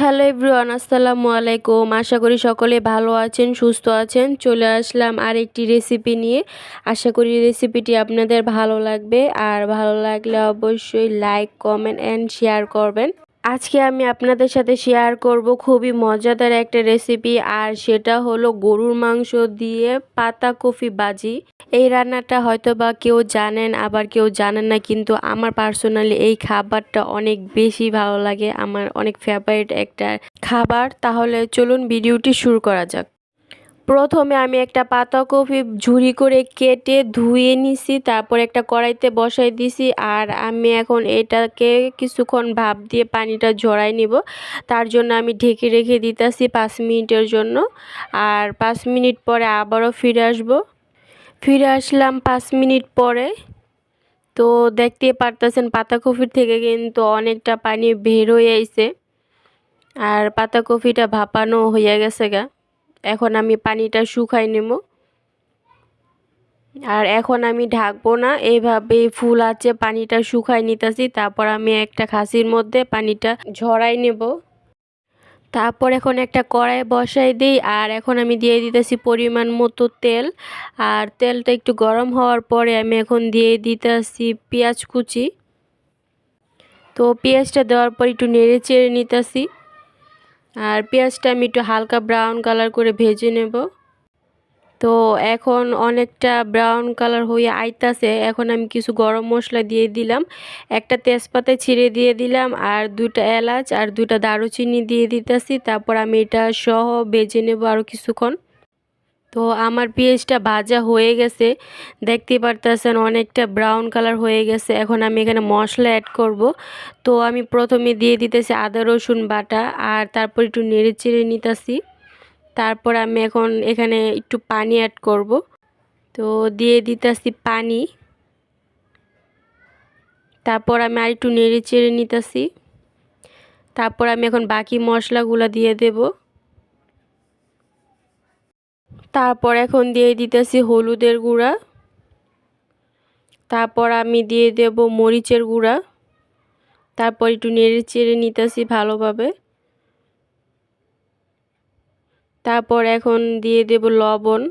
Hello everyone, আসসালামু আলাইকুম। আশা করি সকলে ভালো আছেন, সুস্থ আছেন। চলে আসলাম আর একটি রেসিপি নিয়ে। আশা করি রেসিপিটি আপনাদের ভালো লাগবে। আর ভালো লাগলে অবশ্যই লাইক, কমেন্ট অ্যান্ড শেয়ার করবেন। আজকে আমি আপনাদের সাথে শেয়ার করব খুবই মজাদার একটা রেসিপি আর সেটা হলো গরুর মাংস দিয়ে পাতা কফি বাজি। এই রান্নাটা হয়তো বা কেউ জানেন, আবার কেউ জানেন না, কিন্তু আমার পার্সোনালি এই খাবারটা অনেক বেশি ভালো লাগে। আমার অনেক ফেভারিট একটা খাবার। তাহলে চলুন ভিডিওটি শুরু করা যাক। প্রথমে আমি একটা পাতাকপি ঝুরি করে কেটে ধুয়ে নিছি, তারপর একটা কড়াইতে বসাই দিছি, আর আমি এখন এটাকে কিছুক্ষণ ভাপ দিয়ে পানিটা ঝরাই নিব। তার জন্য আমি ঢেকে রেখে দিতেছি পাঁচ মিনিটের জন্য, আর পাঁচ মিনিট পরে আবারও ফিরে আসব। ফিরে আসলাম পাঁচ মিনিট পরে। তো দেখতে পারতেছেন পাতাকপির থেকে কিন্তু অনেকটা পানি বের হয়ে আইছে, আর পাতাকপিটা ভাপানো হয়ে গেছে গা। এখন আমি পানিটা শুকাই নেব। আর এখন আমি ঢাকবো না এইভাবে ফুল আছে, পানিটা শুকাই নিতেছি, তারপর আমি একটা খাসির মধ্যে পানিটা ঝরাই নেব। তারপর এখন একটা কড়াই বসাই দিই, আর এখন আমি দিয়ে দিতেছি পরিমাণ মতো তেল। আর তেলটা একটু গরম হওয়ার পরে আমি এখন দিয়ে দিতেছি পেঁয়াজ কুচি। তো পেঁয়াজটা দেওয়ার পর একটু নেড়ে চেড়ে নিতেছি। আর পেঁয়াজটা আমি একটু হালকা ব্রাউন কালার করে ভেজে নেব। তো এখন অনেকটা ব্রাউন কালার হয়ে আইতাছে। এখন আমি কিছু গরম মশলা দিয়ে দিলাম। একটা তেজপাতা ছিঁড়ে দিয়ে দিলাম আর দুটা এলাচ আর দুটা দারুচিনি দিয়ে দিতেছি। তারপর আমি এটা সহ ভেজে নেব আরও কিছুক্ষণ। তো আমার পেঁয়াজটা ভাজা হয়ে গেছে। দেখতে পারতেছেন অনেকটা ব্রাউন কালার হয়ে গেছে। এখন আমি এখানে মশলা অ্যাড করব। তো আমি প্রথমে দিয়ে দিতেছি আদা, রসুন বাটা আর তারপর একটু নেড়ে চেড়ে নিতেছি। তারপর আমি এখন এখানে একটু পানি অ্যাড করব। তো দিয়ে দিতেছি পানি। তারপর আমি আর একটু নেড়ে চেড়ে নিতেছি। তারপর আমি এখন বাকি মশলাগুলো দিয়ে দেবো। তারপর এখন দিয়ে দিতেছি হলুদের গুঁড়া। তারপর আমি দিয়ে দেব মরিচের গুঁড়া। তারপর একটু নেড়ে চেড়ে নিতেছি ভালোভাবে। তারপর এখন দিয়ে দেব লবণ।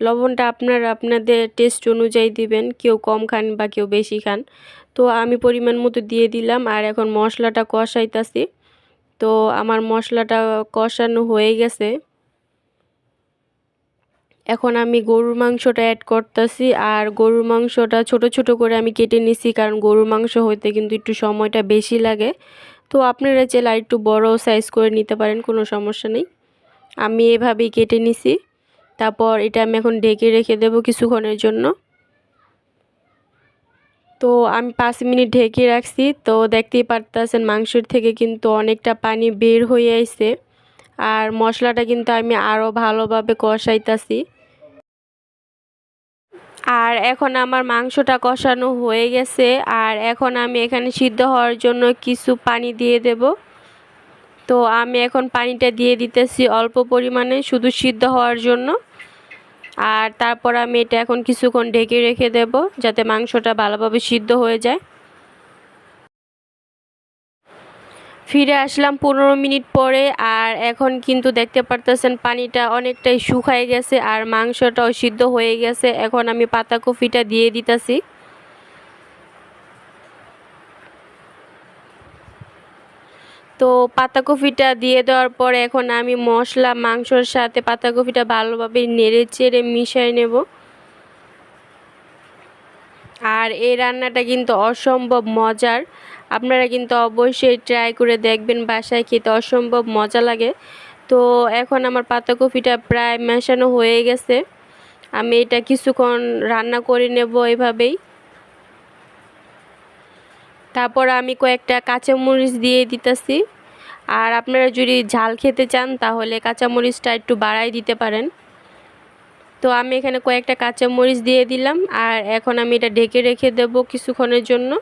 লবণটা আপনার আপনাদের টেস্ট অনুযায়ী দিবেন, কেউ কম খান বা কেউ বেশি খান। তো আমি পরিমাণ মতো দিয়ে দিলাম আর এখন মশলাটা কষাইতাছি। তো আমার মশলাটা কষানো হয়ে গেছে। এখন আমি গরুর মাংসটা অ্যাড করতেছি আর গরুর মাংসটা ছোট ছোট করে আমি কেটে নিছি কারণ গরুর মাংস হইতে কিন্তু একটু সময়টা বেশি লাগে। তো আপনারা চাইলে একটু বড় সাইজ করে নিতে পারেন, কোনো সমস্যা নেই। আমি এভাবেই কেটে নিছি। তারপর এটা আমি এখন ঢেকে রেখে দেবো কিছুক্ষণের জন্য। তো আমি পাঁচ মিনিট ঢেকে রাখছি। তো দেখতেই পারতেছেন মাংসের থেকে কিন্তু অনেকটা পানি বের হয়ে আইছে। আর মশলাটা কিন্তু আমি আরও ভালোভাবে কষাইতাছি। আর এখন আমার মাংসটা কষানো হয়ে গেছে। আর এখন আমি এখানে সিদ্ধ হওয়ার জন্য কিছু পানি দিয়ে দেব। তো আমি এখন পানিটা দিয়ে দিতেছি অল্প পরিমাণে শুধু সিদ্ধ হওয়ার জন্য। আর তারপর আমি এটা এখন কিছুক্ষণ ঢেকে রেখে দেব যাতে মাংসটা ভালোভাবে সিদ্ধ হয়ে যায়। ফিরে আসলাম পনেরো মিনিট পরে আর এখন কিন্তু দেখতে পারতেছেন পানিটা অনেকটাই শুকায় গেছে আর মাংসটাও সিদ্ধ হয়ে গেছে। এখন আমি পাতাকপিটা দিয়ে দিতেছি। তো পাতাকপিটা দিয়ে দেওয়ার পরে এখন আমি মশলা, মাংসর সাথে পাতাকপিটা ভালোভাবে নেড়ে চেড়ে মিশিয়ে নেব। আর এই রান্নাটা কিন্তু অসম্ভব মজার। আপনারা কিন্তু অবশ্যই ট্রাই করে দেখবেন, বাসায় খেতে অসম্ভব মজা লাগে। তো এখন আমার পাতাকপিটা প্রায় মেশানো হয়ে গেছে। আমি এটা কিছুক্ষণ রান্না করে নেব এভাবেই। তারপর আমি কয়েকটা কাঁচামরিচ দিয়ে দিতেছি। আর আপনারা যদি ঝাল খেতে চান, তাহলে কাঁচামরিচটা একটু বাড়াই দিতে পারেন। তো আমি এখানে কয়েকটা কাঁচামরিচ দিয়ে দিলাম। আর এখন আমি এটা ঢেকে রেখে দেব কিছুক্ষণের জন্য।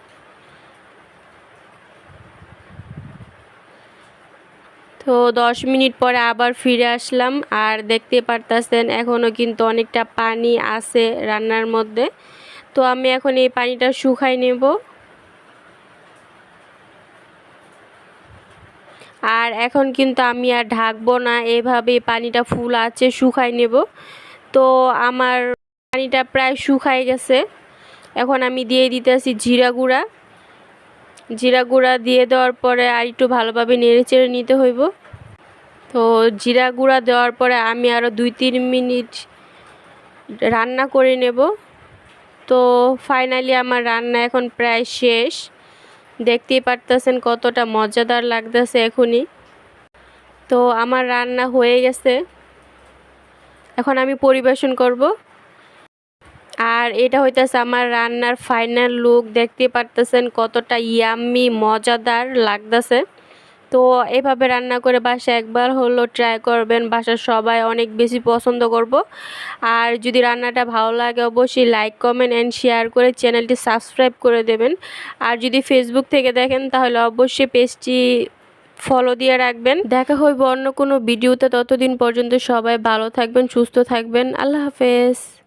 তো দশ মিনিট পরে আবার ফিরে আসলাম আর দেখতে পারতেছেন এখনও কিন্তু অনেকটা পানি আছে রান্নার মধ্যে। তো আমি এখন এই পানিটা শুকাই নেব। আর এখন কিন্তু আমি আর ঢাকবো না এভাবে পানিটা ফুল আছে শুকাই নেব। তো আমার পানিটা প্রায় শুকাই গেছে। এখন আমি দিয়ে দিতেছি জিরা গুঁড়া। জিরা গুঁড়া দিয়ে দেওয়ার পরে আর একটু ভালোভাবে নেড়ে চেড়ে নিতে হইব। তো জিরা গুঁড়া দেওয়ার পরে আমি আরও দুই তিন মিনিট রান্না করে নেব। তো ফাইনালি আমার রান্না এখন প্রায় শেষ। দেখতেই পারতেছেন কতটা মজাদার লাগতেছে এখনই তো আমার রান্না হয়ে গেছে। এখন আমি পরিবেশন করব। আর এটা হইতেছে আমার রান্নার ফাইনাল লুক দেখতে পারতেছেন কতটা ইয়াম্মি মজাদার লাগতেছে। তো এভাবে রান্না করে বাসা একবার হলো ট্রাই করবেন, বাসার সবাই অনেক বেশি পছন্দ করব। আর যদি রান্নাটা ভালো লাগে অবশ্যই লাইক কমেন্ট অ্যান্ড শেয়ার করে চ্যানেলটি সাবস্ক্রাইব করে দেবেন। আর যদি ফেসবুক থেকে দেখেন তাহলে অবশ্যই পেজটি ফলো দিয়ে রাখবেন। দেখা হইব অন্য কোনো ভিডিওতে ততদিন পর্যন্ত সবাই ভালো থাকবেন, সুস্থ থাকবেন। আল্লাহ হাফেজ।